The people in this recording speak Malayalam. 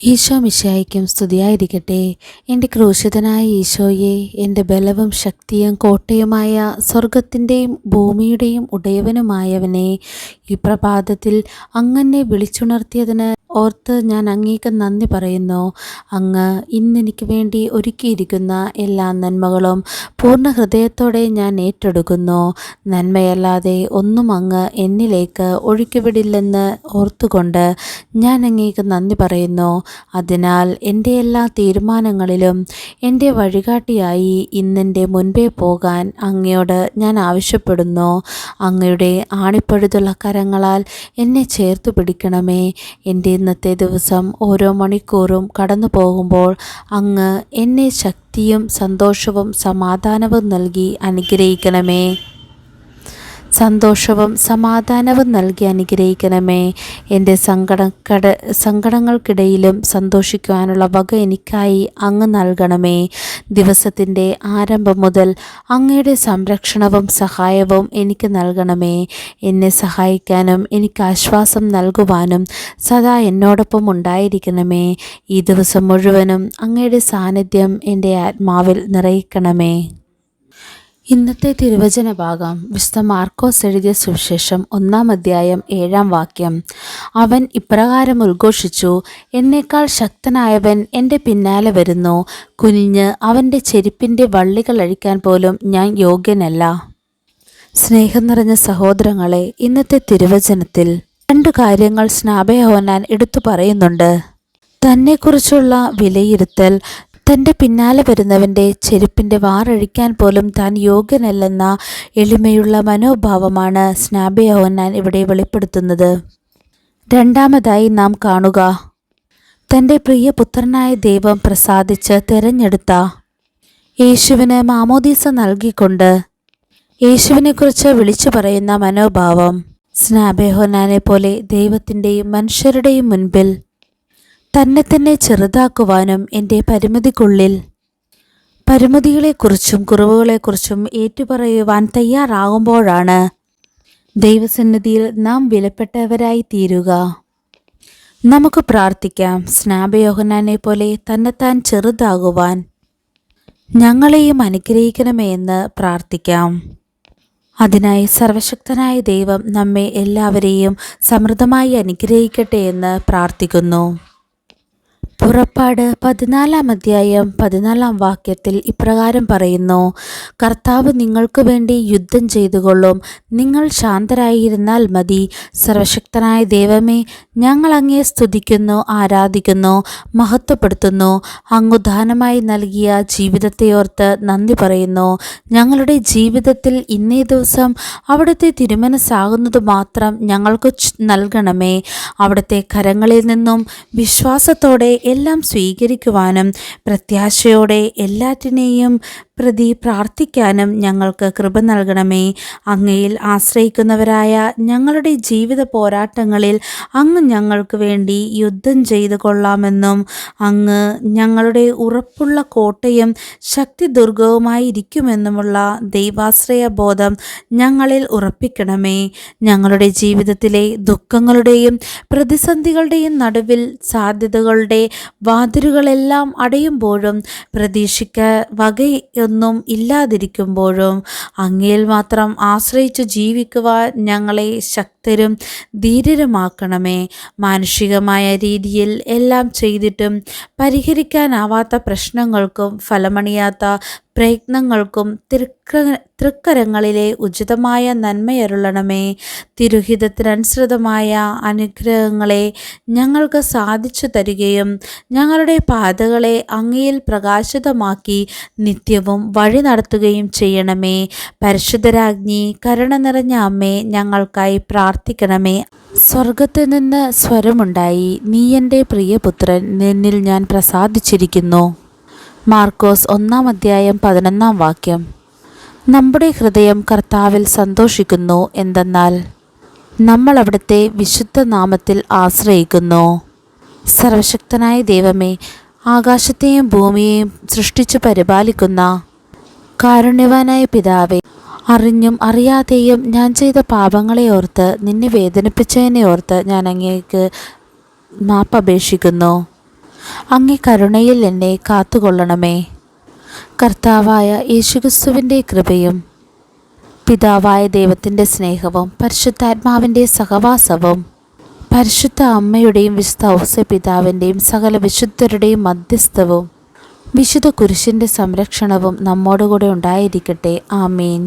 ഈശോ മിശായിക്കും സ്തുതിയായിരിക്കട്ടെ. എന്റെ ക്രൂശിതനായ ഈശോയെ എന്റെ ബലവും ശക്തിയും കോട്ടയുമായ സ്വർഗത്തിന്റെയും ഭൂമിയുടെയും ഉടയവനുമായവനെ ഈ പ്രഭാതത്തിൽ അങ്ങനെ വിളിച്ചുണർത്തിയതിന് ഓർത്ത് ഞാൻ അങ്ങേക്ക് നന്ദി പറയുന്നു. അങ്ങ് ഇന്നെനിക്ക് വേണ്ടി ഒരുക്കിയിരിക്കുന്ന എല്ലാ നന്മകളും പൂർണ ഹൃദയത്തോടെ ഞാൻ ഏറ്റെടുക്കുന്നു. നന്മയല്ലാതെ ഒന്നും അങ്ങ് എന്നിലേക്ക് ഒഴുക്കിവിടില്ലെന്ന് ഓർത്തുകൊണ്ട് ഞാൻ അങ്ങേക്ക് നന്ദി പറയുന്നു. അതിനാൽ എന്റെ എല്ലാ തീരുമാനങ്ങളിലും എന്റെ വഴികാട്ടിയായി ഇന്നെന്റെ മുൻപേ പോകാൻ അങ്ങയോട് ഞാൻ ആവശ്യപ്പെടുന്നു. അങ്ങയുടെ ആണിപ്പഴുതുള്ള കരങ്ങളാൽ എന്നെ ചേർത്ത് പിടിക്കണമേ. എന്റെ ഇന്നത്തെ ദിവസം ഓരോ മണിക്കൂറും കടന്നു പോകുമ്പോൾ അങ്ങ് എന്നെ ശക്തിയും സന്തോഷവും സമാധാനവും നൽകി അനുഗ്രഹിക്കണമേ. സന്തോഷവും സമാധാനവും നൽകി അനുഗ്രഹിക്കണമേ. എന്റെ സങ്കടക്കട സങ്കടങ്ങൾക്കിടയിലും സന്തോഷിക്കുവാനുള്ള വക എനിക്കായി അങ്ങ് നൽകണമേ. ദിവസത്തിന്റെ ആരംഭം മുതൽ അങ്ങയുടെ സംരക്ഷണവും സഹായവും എനിക്ക് നൽകണമേ. എന്നെ സഹായിക്കാനും എനിക്ക് ആശ്വാസം നൽകുവാനും സദാ എന്നോടൊപ്പം ഉണ്ടായിരിക്കണമേ. ഈ ദിവസം മുഴുവനും അങ്ങയുടെ സാന്നിധ്യം എന്റെ ആത്മാവിൽ നിറയിക്കണമേ. ഇന്നത്തെ തിരുവചന ഭാഗം വിശുദ്ധ മാർക്കോസ് എഴുതിയ സുവിശേഷം ഒന്നാം അധ്യായം ഏഴാം വാക്യം. അവൻ ഇപ്രകാരം ഉദ്ഘോഷിച്ചു എന്നേക്കാൾ ശക്തനായവൻ എന്റെ പിന്നാലെ വരുന്നു. കുനിഞ്ഞ് അവന്റെ ചെരുപ്പിന്റെ വള്ളികൾ അഴിക്കാൻ പോലും ഞാൻ യോഗ്യനല്ല. സ്നേഹം നിറഞ്ഞ സഹോദരങ്ങളെ ഇന്നത്തെ തിരുവചനത്തിൽ രണ്ട് കാര്യങ്ങൾ സ്നാപയഹോനാൻ എടുത്തു പറയുന്നുണ്ട്. തന്നെക്കുറിച്ചുള്ള വിലയിരുത്തൽ തന്റെ പിന്നാലെ വരുന്നവന്റെ ചെരുപ്പിന്റെ വാറഴിക്കാൻ പോലും താൻ യോഗ്യനല്ലെന്ന എളിമയുള്ള മനോഭാവമാണ് സ്നാബിയോഹന്നാൻ ഇവിടെ വെളിപ്പെടുത്തുന്നത്. രണ്ടാമതായി നാം കാണുക. തന്റെ പ്രിയ പുത്രനായ ദൈവം പ്രസാദിച്ച് തിരഞ്ഞെടുത്ത യേശുവിന് മാമോദീസ നൽകിക്കൊണ്ട് യേശുവിനെക്കുറിച്ച് വിളിച്ചു പറയുന്ന മനോഭാവം സ്നാബേഹോനാനെ പോലെ ദൈവത്തിന്റെയും മനുഷ്യരുടെയും മുൻപിൽ തന്നെ തന്നെ ചെറുതാക്കുവാനും എന്റെ പരിമിതിക്കുള്ളിൽ പരിമിതികളെക്കുറിച്ചും കുറവുകളെക്കുറിച്ചും ഏറ്റുപറയുവാൻ തയ്യാറാകുമ്പോഴാണ് ദൈവസന്നിധിയിൽ നാം വിലപ്പെട്ടവരായി തീരുക. നമുക്ക് പ്രാർത്ഥിക്കാം. സ്നാപയോഹനാനെ പോലെ തന്നെത്താൻ ചെറുതാകുവാൻ ഞങ്ങളെയും അനുഗ്രഹിക്കണമേ എന്ന് പ്രാർത്ഥിക്കാം. അതിനായി സർവശക്തനായ ദൈവം നമ്മെ എല്ലാവരെയും സമൃദ്ധമായി അനുഗ്രഹിക്കട്ടെ എന്ന് പ്രാർത്ഥിക്കുന്നു. പുറപ്പാട് പതിനാലാം അധ്യായം പതിനാലാം വാക്യത്തിൽ ഇപ്രകാരം പറയുന്നു കർത്താവ് നിങ്ങൾക്ക് വേണ്ടി യുദ്ധം ചെയ്തുകൊള്ളും. നിങ്ങൾ ശാന്തരായിരുന്നാൽ മതി. സർവശക്തനായ ദൈവമേ ഞങ്ങൾ അങ്ങേ സ്തുതിക്കുന്നു ആരാധിക്കുന്നു മഹത്വപ്പെടുത്തുന്നു. അങ്ങുദാനമായി നൽകിയ ജീവിതത്തെയോർത്ത് നന്ദി പറയുന്നു. ഞങ്ങളുടെ ജീവിതത്തിൽ ഇന്നേ ദിവസം അവിടുത്തെ തിരുമനസ്സാകുന്നത് മാത്രം ഞങ്ങൾക്ക് നൽകണമേ. അവിടുത്തെ കരങ്ങളിൽ നിന്നും വിശ്വാസത്തോടെ എല്ലാം സ്വീകരിക്കുവാനും പ്രത്യാശയോടെ എല്ലാറ്റിനെയും പ്രതി പ്രാർത്ഥിക്കാനും ഞങ്ങൾക്ക് കൃപ നൽകണമേ. അങ്ങയിൽ ആശ്രയിക്കുന്നവരായ ഞങ്ങളുടെ ജീവിത പോരാട്ടങ്ങളിൽ അങ്ങ് ഞങ്ങൾക്ക് വേണ്ടി യുദ്ധം ചെയ്തു കൊള്ളാമെന്നും അങ്ങ് ഞങ്ങളുടെ ഉറപ്പുള്ള കോട്ടയും ശക്തി ദുർഗവുമായിരിക്കുമെന്നുമുള്ള ദൈവാശ്രയ ബോധം ഞങ്ങളിൽ ഉറപ്പിക്കണമേ. ഞങ്ങളുടെ ജീവിതത്തിലെ ദുഃഖങ്ങളുടെയും പ്രതിസന്ധികളുടെയും നടുവിൽ സാധ്യതകളുടെ വാതിലുകളെല്ലാം അടയുമ്പോഴും പ്രതീക്ഷിക്ക വകയൊന്നും ഇല്ലാതിരിക്കുമ്പോഴും അങ്ങയിൽ മാത്രം ആശ്രയിച്ചു ജീവിക്കുവാൻ ഞങ്ങളെ ശക്തരും ധീരരുമാക്കണമേ. മാനുഷികമായ രീതിയിൽ എല്ലാം ചെയ്തിട്ടും പരിഹരിക്കാനാവാത്ത പ്രശ്നങ്ങൾക്കും ഫലമണിയാത്ത പ്രയത്നങ്ങൾക്കും തൃക്ക തൃക്കരങ്ങളിലെ ഉചിതമായ നന്മയരുളണമേ. തിരുഹിതത്തിനനുസൃതമായ അനുഗ്രഹങ്ങളെ ഞങ്ങൾക്ക് സാധിച്ചു തരികയും ഞങ്ങളുടെ പാതകളെ അങ്ങയിൽ പ്രകാശിതമാക്കി നിത്യവും വഴി നടത്തുകയും ചെയ്യണമേ. പരിശുദ്ധരാജ്ഞി കരുണ നിറഞ്ഞ അമ്മേ ഞങ്ങൾക്കായി പ്രാർത്ഥിക്കണമേ. സ്വർഗത്തിൽ നിന്ന് സ്വരമുണ്ടായി. നീ എന്റെ പ്രിയപുത്രൻ നിന്നിൽ ഞാൻ പ്രസാദിച്ചിരിക്കുന്നു. മാർക്കോസ് ഒന്നാം അധ്യായം പതിനൊന്നാം വാക്യം. നമ്മുടെ ഹൃദയം കർത്താവിൽ സന്തോഷിക്കുന്നു എന്തെന്നാൽ നമ്മൾ അവിടുത്തെ വിശുദ്ധ നാമത്തിൽ ആശ്രയിക്കുന്നു. സർവശക്തനായ ദൈവമേ ആകാശത്തെയും ഭൂമിയെയും സൃഷ്ടിച്ചു പരിപാലിക്കുന്ന കാരുണ്യവാനായ പിതാവേ അറിഞ്ഞും അറിയാതെയും ഞാൻ ചെയ്ത പാപങ്ങളെ ഓർത്ത് നിന്നെ വേദനിപ്പിച്ചതിനെ ഓർത്ത് ഞാൻ അങ്ങേക്ക് മാപ്പപേക്ഷിക്കുന്നു അങ്ങേ കരുണയിൽ എന്നെ കാത്തുകൊള്ളണമേ. കർത്താവായ യേശുക്രിസ്തുവിന്റെ കൃപയും പിതാവായ ദൈവത്തിന്റെ സ്നേഹവും പരിശുദ്ധാത്മാവിന്റെ സഹവാസവും പരിശുദ്ധ അമ്മയുടെയും വിശുദ്ധ ഔസ പിതാവിന്റെയും സകല വിശുദ്ധരുടെയും മധ്യസ്ഥവും വിശുദ്ധ കുരിശിന്റെ സംരക്ഷണവും നമ്മോടുകൂടെ ഉണ്ടായിരിക്കട്ടെ. ആമീൻ.